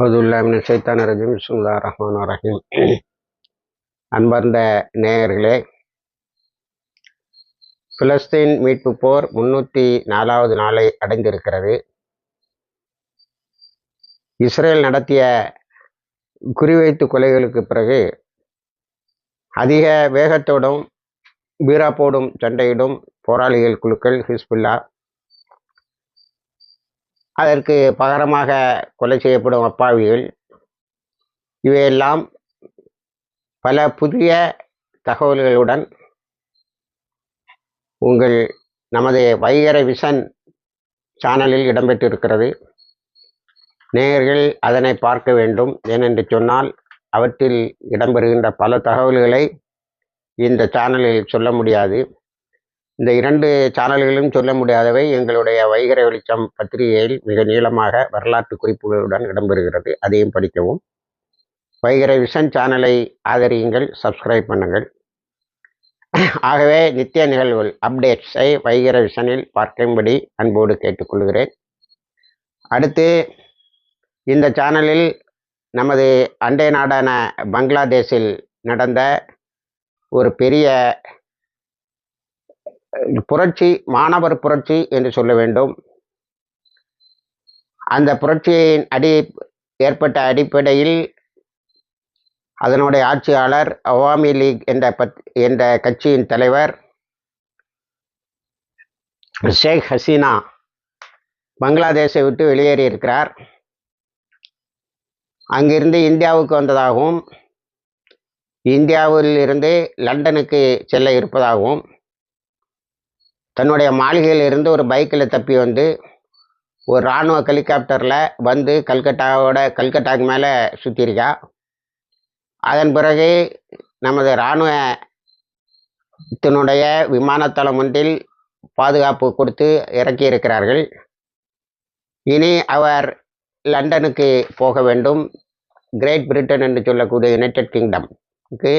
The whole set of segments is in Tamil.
அவுதுல்லாமின் சைத்தான் ரஜீம். பிஸ்முல்லா ரஹ்மான் ரஹீம். அன்பார்ந்த நேயர்களே பிலஸ்தீன் மீட்பு போர் முன்னூற்றி நாலாவது நாளை அடைந்திருக்கிறது. இஸ்ரேல் நடத்திய குறிவைத்து கொலைகளுக்கு பிறகு அதிக வேகத்தோடும் வீராப்போடும் சண்டையிடும் போராளிகள் குழுக்கள் ஹிஸ்புல்லா அதற்கு பகரமாக கொலை செய்யப்படும் அப்பாவிகள். இவையெல்லாம் பல புதிய தகவல்களுடன் உங்கள் நமது வைகர விஷன் சேனலில் இடம்பெற்றிருக்கிறது. நேயர்கள் அதனை பார்க்க வேண்டும் ஏனென்று சொன்னால் அவற்றில் இடம்பெறுகின்ற பல தகவல்களை இந்த சேனலில் சொல்ல முடியாது. இந்த இரண்டு சேனல்களிலும் சொல்ல முடியாதவை எங்களுடைய வைகர வெளிச்சம் பத்திரிகையில் மிக நீளமாக வரலாற்று குறிப்புகளுடன் இடம்பெறுகிறது. அதையும் படிக்கவும். வைகர விஷன் சேனலை ஆதரியுங்கள் சப்ஸ்கிரைப் பண்ணுங்கள். ஆகவே நித்திய நிகழ்வுகள் அப்டேட்ஸை வைகர விஷனில் பார்க்கும்படி அன்போடு கேட்டுக்கொள்கிறேன். அடுத்து இந்த சேனலில் நமது அண்டை நாடான பங்களாதேஷில் நடந்த ஒரு பெரிய புரட்சி மாணவர் புரட்சி என்று சொல்ல வேண்டும். அந்த புரட்சியின் அடி ஏற்பட்ட அடிப்படையில் அதனுடைய ஆட்சியாளர் அவாமி லீக் என்ற பத் என்ற கட்சியின் தலைவர் ஷேக் ஹசீனா பங்களாதேஷை விட்டு வெளியேறியிருக்கிறார். அங்கிருந்து இந்தியாவுக்கு வந்ததாகவும் இந்தியாவில் இருந்து லண்டனுக்கு செல்ல இருப்பதாகவும் தன்னுடைய மாளிகையில் இருந்து ஒரு பைக்கில் தப்பி வந்து ஒரு இராணுவ ஹெலிகாப்டரில் வந்து கல்கட்டாவோட கல்கட்டாக்கு மேலே சுற்றிருக்கா அதன் பிறகு நமது இராணுவத்தினுடைய விமானத்தளம் ஒன்றில் பாதுகாப்பு கொடுத்து இறக்கியிருக்கிறார்கள். இனி அவர் லண்டனுக்கு போக வேண்டும். கிரேட் பிரிட்டன் என்று சொல்லக்கூடிய யுனைடெட் கிங்டம்க்கு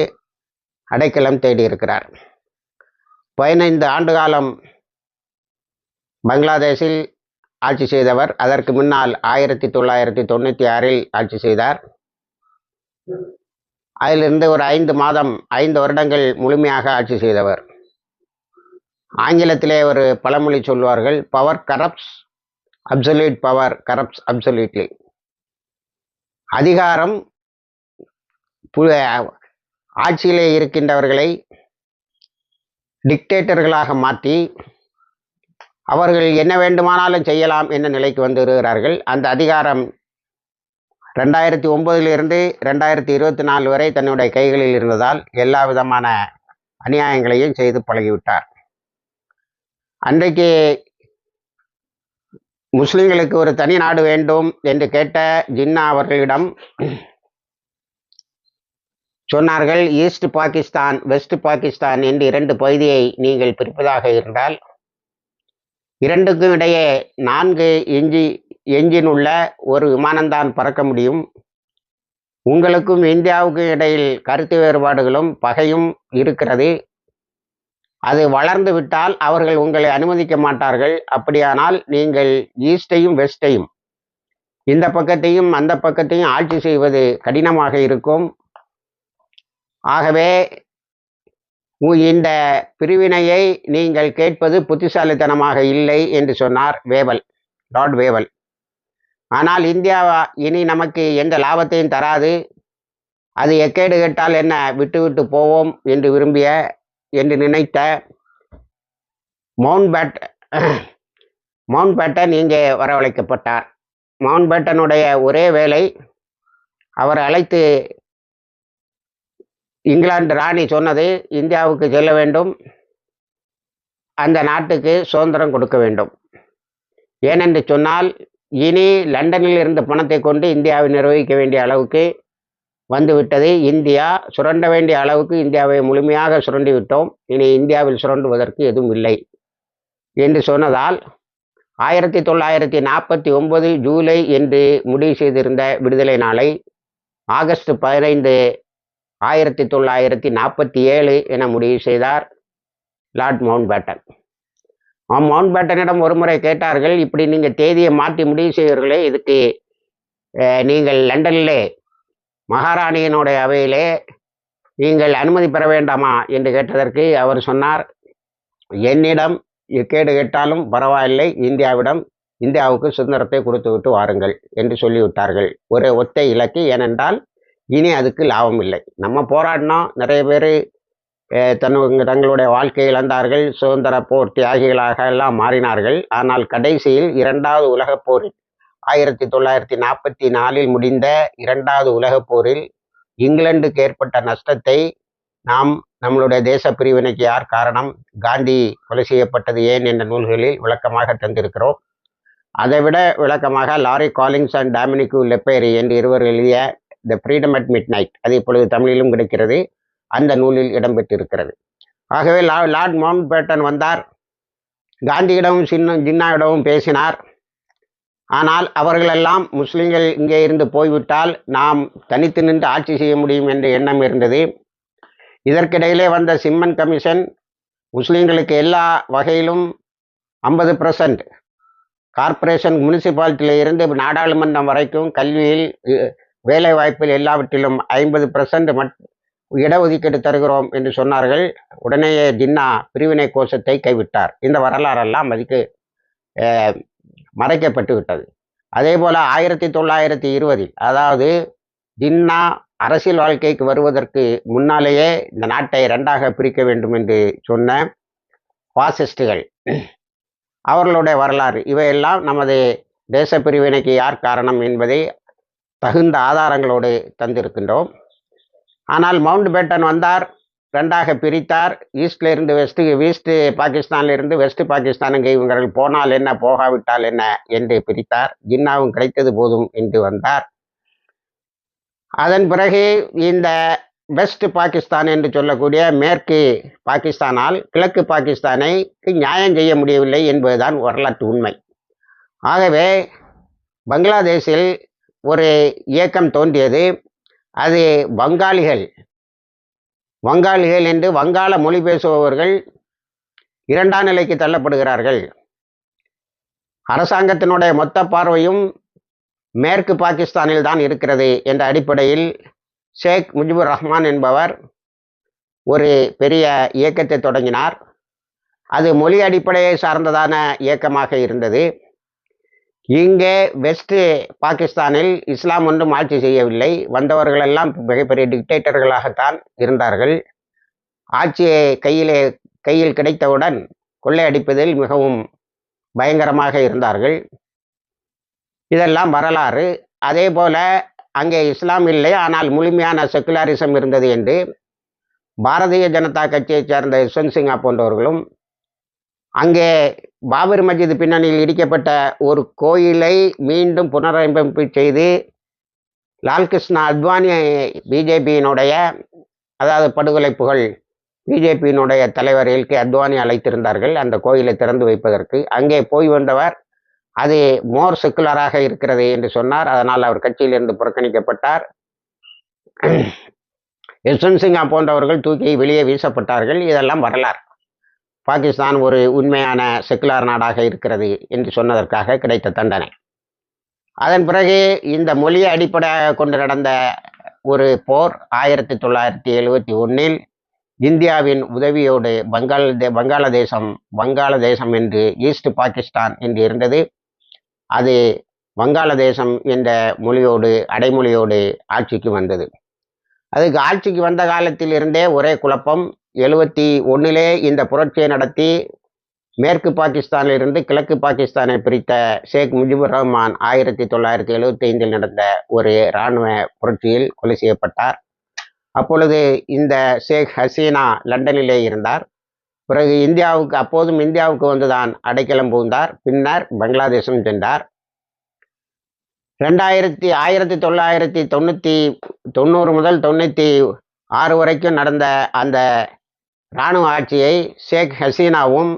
அடைக்கலம் தேடி இருக்கிறார் பதினைந்து ஆண்டு காலம் பங்களாதேஷில் ஆட்சி செய்தவர். அதற்கு முன்னால் ஆயிரத்தி தொள்ளாயிரத்தி தொண்ணூற்றி ஆறில் ஆட்சி செய்தார். அதிலிருந்து ஒரு ஐந்து மாதம் ஐந்து வருடங்கள் முழுமையாக ஆட்சி செய்தவர். ஆங்கிலத்திலே ஒரு பழமொழி சொல்வார்கள் power corrupts absolute power corrupts absolutely அதிகாரம் ஆட்சியிலே இருக்கின்றவர்களை டிக்டேட்டர்களாக மாற்றி அவர்கள் என்ன வேண்டுமானாலும் செய்யலாம் என்ற நிலைக்கு வந்து அந்த அதிகாரம் ரெண்டாயிரத்தி ஒன்பதிலிருந்து ரெண்டாயிரத்தி இருபத்தி நாலு வரை தன்னுடைய கைகளில் இருந்ததால் எல்லா விதமான அநியாயங்களையும் செய்து பழகிவிட்டார். அன்றைக்கு முஸ்லிம்களுக்கு ஒரு தனி நாடு வேண்டும் என்று கேட்ட ஜின்னா அவர்களிடம் சொன்னார்கள் ஈஸ்ட் பாகிஸ்தான் வெஸ்ட் பாகிஸ்தான் என்று இரண்டு பகுதியை நீங்கள் பிரிப்பதாக இருந்தால் இரண்டுக்கும் இடையே நான்கு இஞ்சி எஞ்சின் உள்ள ஒரு விமானம்தான் பறக்க முடியும். உங்களுக்கும் இந்தியாவுக்கும் இடையில் கருத்து வேறுபாடுகளும் பகையும் இருக்கிறது. அது வளர்ந்து விட்டால் அவர்கள் உங்களை அனுமதிக்க மாட்டார்கள். அப்படியானால் நீங்கள் ஈஸ்டையும் வெஸ்டையும் இந்த பக்கத்தையும் அந்த பக்கத்தையும் ஆட்சி செய்வது கடினமாக இருக்கும். ஆகவே இந்த பிரிவினையை நீங்கள் கேட்பது புத்திசாலித்தனமாக இல்லை என்று சொன்னார் வேவல் லார்ட் வேவல். ஆனால் இந்தியா இனி நமக்கு எந்த லாபத்தையும் தராது. அது எக்கேடு கேட்டால் என்ன விட்டு விட்டு போவோம் என்று விரும்பிய என்று நினைத்த மவுண்ட் பேட் மவுண்ட் பேட்டன் இங்கே வரவழைக்கப்பட்டார். மவுண்ட் பேட்டனுடைய ஒரே வேலை அவர் அழைத்து இங்கிலாந்து ராணி சொன்னது இந்தியாவுக்கு செல்ல வேண்டும். அந்த நாட்டுக்கு சுதந்திரம் கொடுக்க வேண்டும். ஏனென்று சொன்னால் இனி லண்டனில் இருந்த பணத்தை கொண்டு இந்தியாவை நிர்வகிக்க வேண்டிய அளவுக்கு வந்துவிட்டது. இந்தியா சுரண்ட வேண்டிய அளவுக்கு இந்தியாவை முழுமையாக சுரண்டி விட்டோம் இனி இந்தியாவில் சுரண்டுவதற்கு எதுவும் இல்லை என்று சொன்னதால் ஆயிரத்தி தொள்ளாயிரத்தி நாற்பத்தி ஒன்பது ஜூலை என்று முடிவு செய்திருந்த விடுதலை நாளை ஆகஸ்ட் பதினைந்து ஆயிரத்தி தொள்ளாயிரத்தி நாற்பத்தி ஏழு என முடிவு செய்தார் லார்ட் மவுண்ட் பேட்டன் மவுண்ட் பேட்டனிடம் ஒரு முறை கேட்டார்கள் இப்படி நீங்கள் தேதியை மாற்றி முடிவு செய்வீர்களே இதுக்கு நீங்கள் லண்டனிலே மகாராணியினுடைய அவையிலே நீங்கள் அனுமதி பெற வேண்டாமா என்று கேட்டதற்கு அவர் சொன்னார் என்னிடம் கேடு கேட்டாலும் பரவாயில்லை இந்தியாவிடம் இந்தியாவுக்கு சுதந்திரத்தை கொடுத்து விட்டு வாருங்கள் என்று சொல்லிவிட்டார்கள். ஒரு ஒத்தை இலக்கு ஏனென்றால் இனி அதுக்கு லாபம் இல்லை. நம்ம போராடினோம். நிறைய பேர் தன் தங்களுடைய வாழ்க்கை இழந்தார்கள். சுதந்திர போர் தியாகிகளாக எல்லாம் மாறினார்கள். ஆனால் கடைசியில் இரண்டாவது உலகப் போரில் ஆயிரத்தி தொள்ளாயிரத்தி நாற்பத்தி நாலில் முடிந்த இரண்டாவது உலகப் போரில் இங்கிலாந்துக்கு ஏற்பட்ட நஷ்டத்தை நாம் நம்மளுடைய தேச பிரிவினைக்கு யார் காரணம்? காந்தி கொலை செய்யப்பட்டது ஏன் என்ற நூல்களில் விளக்கமாக தந்திருக்கிறோம். அதைவிட விளக்கமாக லாரி காலிங்ஸ் அண்ட் டாமினிக்கு லெப்பேரி என்று இருவர் எழுதிய the freedom at mid night அது இப்பொழுது தமிழிலும் கிடைக்கிறது. அந்த நூலில் இடம்பெற்றிருக்கிறது ஆகவே லா லார்ட் மவுண்ட் பேட்டன் வந்தார். காந்தியிடமும் சின்ன ஜின்னாவிடமும் பேசினார். ஆனால் அவர்களெல்லாம் முஸ்லிம்கள் இங்கே இருந்து போய்விட்டால் நாம் தனித்து நின்று ஆட்சி செய்ய முடியும் என்ற எண்ணம் இருந்தது. இதற்கிடையிலே வந்த சிம்மன் கமிஷன் முஸ்லீம்களுக்கு எல்லா வகையிலும் ஐம்பது பர்சன்ட் கார்ப்பரேஷன் முனிசிபாலிட்டியில் இருந்து நாடாளுமன்றம் வரைக்கும் கல்வியில் வேலை வாய்ப்பில் எல்லாவற்றிலும் ஐம்பது பர்சன்ட் மட் இடஒதுக்கீடு தருகிறோம் என்று சொன்னார்கள். உடனேயே ஜின்னா பிரிவினை கோஷத்தை கைவிட்டார். இந்த வரலாறெல்லாம் அதுக்கு மறைக்கப்பட்டு விட்டது. அதே போல் ஆயிரத்தி தொள்ளாயிரத்தி இருபதில் அதாவது ஜின்னா அரசியல் வாழ்க்கைக்கு வருவதற்கு முன்னாலேயே இந்த நாட்டை ரெண்டாக பிரிக்க வேண்டும் என்று சொன்ன பாசிஸ்டுகள். அவர்களுடைய வரலாறு இவையெல்லாம் நமது தேச பிரிவினைக்கு யார் காரணம் என்பதை தகுந்த ஆதாரங்களோடு தந்திருக்கின்றோம். ஆனால் மவுண்ட் பேட்டன் வந்தார் ரெண்டாக பிரித்தார். ஈஸ்ட்ல இருந்து வெஸ்ட் ஈஸ்ட் பாகிஸ்தான்ல இருந்து வெஸ்ட் பாகிஸ்தானுக்கு இவங்கள் போனால் என்ன போகாவிட்டால் என்ன என்று பிரித்தார். ஜின்னாவும் கிடைத்தது போதும் என்று வந்தார். அதன் பிறகு இந்த வெஸ்ட் பாகிஸ்தான் என்று சொல்லக்கூடிய மேற்கு பாகிஸ்தானால் கிழக்கு பாகிஸ்தானை நியாயம் செய்ய முடியவில்லை என்பதுதான் வரலாற்று உண்மை. ஆகவே பங்களாதேஷில் ஒரு இயக்கம் தோன்றியது. அது வங்காளிகள். வங்காளிகள் என்று வங்காள மொழி பேசுபவர்கள் இரண்டாம் நிலைக்கு தள்ளப்படுகிறார்கள். அரசாங்கத்தினுடைய மொத்த பார்வையும் மேற்கு பாகிஸ்தானில் தான் இருக்கிறது என்ற அடிப்படையில் ஷேக் முஜிபுர் ரஹ்மான் என்பவர் ஒரு பெரிய இயக்கத்தை தொடங்கினார். அது மொழி அடிப்படையை சார்ந்ததான இயக்கமாக இருந்தது. இங்கே வெஸ்ட் பாகிஸ்தானில் இஸ்லாம் ஒன்றும் ஆட்சி செய்யவில்லை. வந்தவர்களெல்லாம் மிகப்பெரிய டிக்டேட்டர்களாகத்தான் இருந்தார்கள். ஆட்சியை கையிலே கையில் கிடைத்தவுடன் கொள்ளையடிப்பதில் மிகவும் பயங்கரமாக இருந்தார்கள். இதெல்லாம் வரலாறு. அதே போல அங்கே இஸ்லாம் இல்லை. ஆனால் முழுமையான செக்குலாரிசம் இருந்தது என்று பாரதிய ஜனதா கட்சியைச் சேர்ந்த யஷ்வந்த் சிங்கா போன்றவர்களும் அங்கே பாபர் மஸ்ஜித் பின்னணியில் இடிக்கப்பட்ட ஒரு கோயிலை மீண்டும் புனரமைப்பு செய்து லால்கிருஷ்ண அத்வானி பிஜேபியினுடைய அதாவது படுகொலை புகழ் பிஜேபியினுடைய தலைவர் எல் கே அத்வானி அழைத்திருந்தார்கள். அந்த கோயிலை திறந்து வைப்பதற்கு. அங்கே போய் வந்தவர் அது மோர் செக்குலராக இருக்கிறது என்று சொன்னார். அதனால் அவர் கட்சியிலிருந்து புறக்கணிக்கப்பட்டார். யஷ்வந்த் சிங்கா போன்றவர்கள் தூக்கி வெளியே வீசப்பட்டார்கள். இதெல்லாம் வரலாறு. பாகிஸ்தான் ஒரு உண்மையான செக்குலார் நாடாக இருக்கிறது என்று சொன்னதற்காக கிடைத்த தண்டனை. அதன் பிறகு இந்த மொழியை அடிப்படையாக கொண்டு நடந்த ஒரு போர் ஆயிரத்தி தொள்ளாயிரத்தி எழுவத்தி ஒன்றில் இந்தியாவின் உதவியோடு பங்காள வங்காளதேசம் வங்காளதேசம் என்று ஈஸ்ட் பாகிஸ்தான் என்று இருந்தது. அது வங்காளதேசம் என்ற மொழியோடு அடைமொழியோடு ஆட்சிக்கு வந்தது. அதுக்கு ஆட்சிக்கு வந்த காலத்தில் இருந்தே ஒரே குழப்பம் எழுவத்தி ஒன்றிலே இந்த புரட்சியை நடத்தி மேற்கு பாகிஸ்தானிலிருந்து கிழக்கு பாகிஸ்தானை பிரித்த ஷேக் முஜிபுர் ரஹ்மான் ஆயிரத்தி தொள்ளாயிரத்தி எழுவத்தி ஐந்தில் நடந்த ஒரு இராணுவ புரட்சியில் கொலை செய்யப்பட்டார். அப்பொழுது இந்த ஷேக் ஹசீனா லண்டனிலே இருந்தார். பிறகு இந்தியாவுக்கு அப்போதும் இந்தியாவுக்கு வந்துதான் அடைக்கலம் புகுந்தார். பின்னர் பங்களாதேசம் சென்றார். ரெண்டாயிரத்தி ஆயிரத்தி தொள்ளாயிரத்தி தொண்ணூற்றி தொண்ணூறு முதல் தொண்ணூற்றி ஆறு வரைக்கும் நடந்த அந்த இராணுவ ஆட்சியை ஷேக் ஹசீனாவும்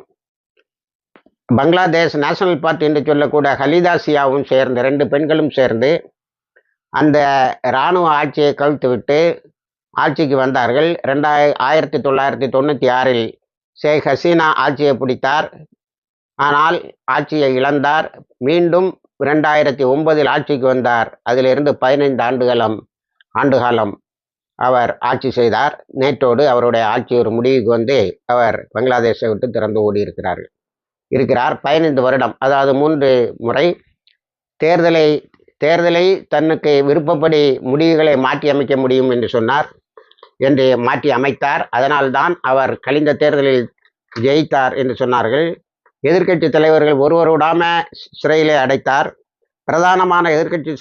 பங்களாதேஷ் நேஷனல் பார்ட்டி என்று சொல்லக்கூடிய ஹலிதாசியாவும் சேர்ந்து ரெண்டு பெண்களும் சேர்ந்து அந்த இராணுவ ஆட்சியை கவிழ்த்துவிட்டு ஆட்சிக்கு வந்தார்கள். ரெண்டாய ஆயிரத்தி தொள்ளாயிரத்தி தொண்ணூற்றி ஆறில் ஷேக் ஹசீனா ஆட்சியை பிடித்தார். ஆனால் ஆட்சியை இழந்தார். மீண்டும் ரெண்டாயிரத்தி ஒன்பதில் ஆட்சிக்கு வந்தார். அதிலிருந்து பதினைந்து ஆண்டுகாலம் ஆண்டுகாலம் அவர் ஆட்சி செய்தார். நேற்றோடு அவருடைய ஆட்சி ஒரு முடிவுக்கு வந்து அவர் பங்களாதேஷை விட்டு திறந்து ஓடி இருக்கிறார்கள் இருக்கிறார். பதினைந்து வருடம் அதாவது மூன்று முறை தேர்தலை தேர்தலை தன்னுக்கு விருப்பப்படி முடிவுகளை மாற்றி அமைக்க முடியும் என்று சொன்னார் என்று மாற்றி அமைத்தார். அதனால்தான் அவர் கழிந்த தேர்தலில் ஜெயித்தார் என்று சொன்னார்கள். எதிர்க்கட்சி தலைவர்கள் ஒருவர் விடாம சிறையிலே அடைத்தார். பிரதானமான எதிர்க்கட்சி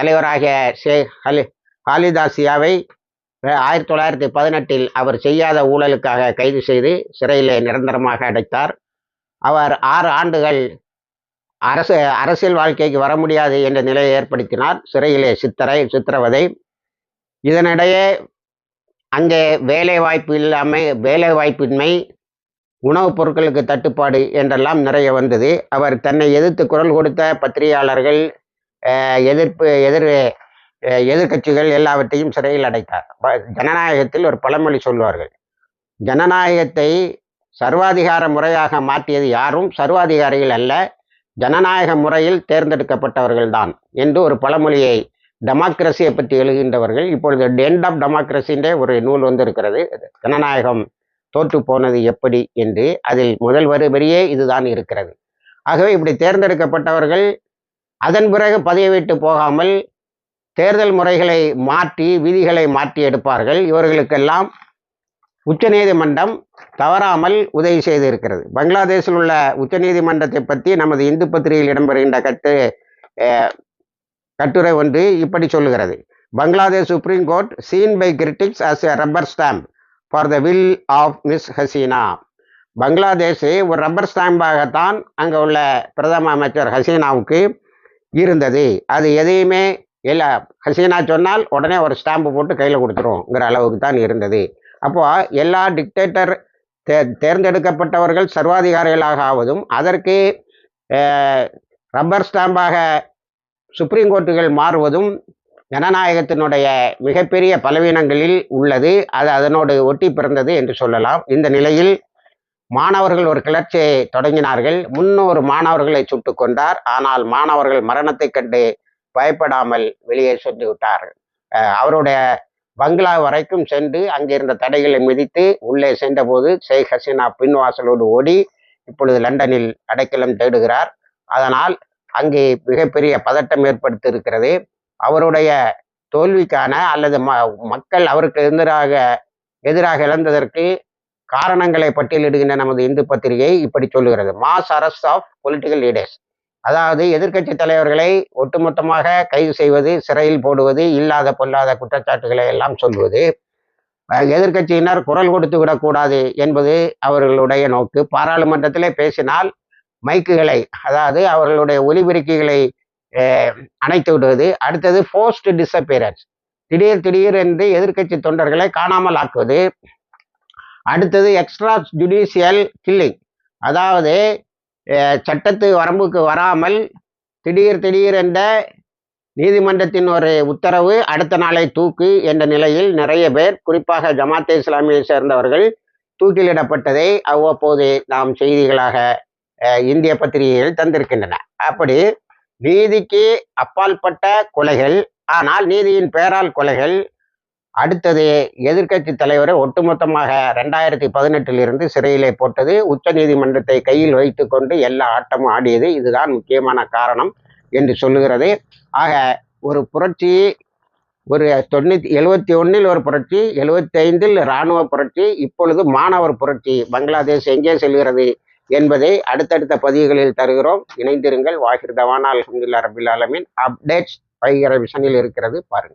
தலைவராகிய ஷேக் ஹலி காளிதாசியாவை ஆயிரத்தி தொள்ளாயிரத்தி பதினெட்டில் அவர் செய்யாத ஊழலுக்காக கைது செய்து சிறையிலே நிரந்தரமாக அடைத்தார். அவர் ஆறு ஆண்டுகள் அரசு அரசியல் வாழ்க்கைக்கு வர முடியாது என்ற நிலையை ஏற்படுத்தினார். சிறையிலே சித்தரை சித்திரவதை. இதனிடையே அங்கே வேலை வாய்ப்பு இல்லாமல் வேலை வாய்ப்பின்மை உணவுப் பொருட்களுக்கு தட்டுப்பாடு என்றெல்லாம் நிறைய வந்தது. அவர் தன்னை எதிர்த்து குரல் கொடுத்த பத்திரிகையாளர்கள் எதிர்ப்பு எதிர் எதிர்கட்சிகள் எல்லாவற்றையும் சிறையில் அடைத்தார். ஜனநாயகத்தில் ஒரு பழமொழி சொல்வார்கள். ஜனநாயகத்தை சர்வாதிகார முறையாக மாற்றியது யாரும்? சர்வாதிகாரிகள் அல்ல ஜனநாயக முறையில் தேர்ந்தெடுக்கப்பட்டவர்கள் தான் என்று ஒரு பழமொழியை டெமோக்ரஸியை பற்றி எழுகின்றவர்கள். இப்பொழுது எண்ட் ஆஃப் டெமோக்ரஸின்றே ஒரு நூல் வந்து இருக்கிறது ஜனநாயகம் தோற்று போனது எப்படி என்று அதில் முதல் வரியே இதுதான் இருக்கிறது. ஆகவே இப்படி தேர்ந்தெடுக்கப்பட்டவர்கள் அதன் பிறகு பதவி விட்டு போகாமல் தேர்தல் முறைகளை மாற்றி விதிகளை மாற்றி எடுப்பார்கள். இவர்களுக்கெல்லாம் உச்சநீதிமன்றம் தவறாமல் உதவி செய்திருக்கிறது. பங்களாதேஷில் உள்ள உச்சநீதிமன்றத்தை பற்றி நமது இந்து பத்திரிகையில் இடம்பெறுகின்ற கட்டு கட்டுரை ஒன்று இப்படி சொல்லுகிறது. Bangladesh supreme court seen by critics as a rubber stamp for the will of Miss Hasina பங்களாதேஷை ஒரு ரப்பர் ஸ்டாம்பாகத்தான் அங்கே உள்ள பிரதம அமைச்சர் ஹசீனாவுக்கு இருந்தது. அது எதையுமே இல்லை ஹசீனா சொன்னால் உடனே ஒரு ஸ்டாம்பு போட்டு கையில் கொடுத்துருவோங்கிற அளவுக்கு தான் இருந்தது. அப்போ எல்லா டிக்டேட்டர் தே தேர்ந்தெடுக்கப்பட்டவர்கள் சர்வாதிகாரிகளாக ஆவதும் அதற்கு ரப்பர் ஸ்டாம்பாக சுப்ரீம் கோர்ட்டுகள் மாறுவதும் ஜனநாயகத்தினுடைய மிகப்பெரிய பலவீனங்களில் உள்ளது. அது அதனோடு ஒட்டி பிறந்தது என்று சொல்லலாம். இந்த நிலையில் மாணவர்கள் ஒரு கிளர்ச்சியை தொடங்கினார்கள். முன்னூறு மாணவர்களை சுட்டு கொண்டார். ஆனால் மாணவர்கள் மரணத்தை கண்டு பயப்படாமல் வெளியே சென்று விட்டார் அவருடைய பங்களா வரைக்கும் சென்று அங்கிருந்த தடைகளை மிதித்து உள்ளே சென்றபோது ஷேக் ஹசீனா பின்வாசலோடு ஓடி இப்பொழுது லண்டனில் அடைக்கலம் தேடுகிறார். அதனால் அங்கே மிகப்பெரிய பதட்டம் ஏற்படுத்தியிருக்கிறது. அவருடைய தோல்விக்கான அல்லது ம மக்கள் அவருக்கு எதிராக எதிராக இழந்ததற்கு காரணங்களை பட்டியலிடுகின்ற நமது இந்து பத்திரிகை இப்படி சொல்லுகிறது. Mass arrest of political leaders அதாவது எதிர்கட்சி தலைவர்களை ஒட்டுமொத்தமாக கைது செய்வது சிறையில் போடுவது இல்லாத பொல்லாத குற்றச்சாட்டுகளை எல்லாம் சொல்வது. எதிர்கட்சியினர் குரல் கொடுத்து விடக்கூடாது என்பது அவர்களுடைய நோக்கு. பாராளுமன்றத்திலே பேசினால் மைக்குகளை அதாவது அவர்களுடைய ஒலிபெருக்கிகளை அணைத்து விடுவது. அடுத்தது போஸ்ட் டிசப்பியரன்ஸ் திடீர் திடீர் என்று எதிர்கட்சி தொண்டர்களை காணாமல் ஆக்குவது. அடுத்தது எக்ஸ்ட்ரா ஜுடிஷியல் கில்லிங் அதாவது சட்டத்து வரம்புக்கு வராமல் திடீர் திடீர் என்ற நீதிமன்றத்தின் ஒரு உத்தரவு அடுத்த நாளை தூக்கு என்ற நிலையில் நிறைய பேர் குறிப்பாக ஜமாத்தே இஸ்லாமியை சேர்ந்தவர்கள் தூக்கிலிடப்பட்டதை அவ்வப்போது நாம் செய்திகளாக இந்திய பத்திரிகைகள் தந்திருக்கின்றன. அப்படி நீதிக்கு அப்பால்பட்ட கொலைகள் ஆனால் நீதியின் பெயரால் கொலைகள் அடுத்தது எதிர்கட்சி தலைவரை ஒட்டுமொத்தமாக ரெண்டாயிரத்தி பதினெட்டில் இருந்து சிறையிலே போட்டது. உச்ச நீதிமன்றத்தை கையில் வைத்து கொண்டு எல்லா ஆட்டமும் ஆடியது. இதுதான் முக்கியமான காரணம் என்று சொல்லுகிறது. ஆக ஒரு புரட்சி ஒரு தொண்ணூற்றி எழுவத்தி ஒன்றில் ஒரு புரட்சி எழுவத்தி ஐந்தில் இராணுவ புரட்சி இப்பொழுது மாணவர் புரட்சி பங்களாதேஷ் எங்கே செல்கிறது என்பதை அடுத்தடுத்த பதிவுகளில் தருகிறோம். இணைந்திருங்கள். வாகிர் தவானா அலமதுல்லா ரபில் ஆலமின். அப்டேட்ஸ் வைகிற விஷனில் இருக்கிறது. பாருங்கள்.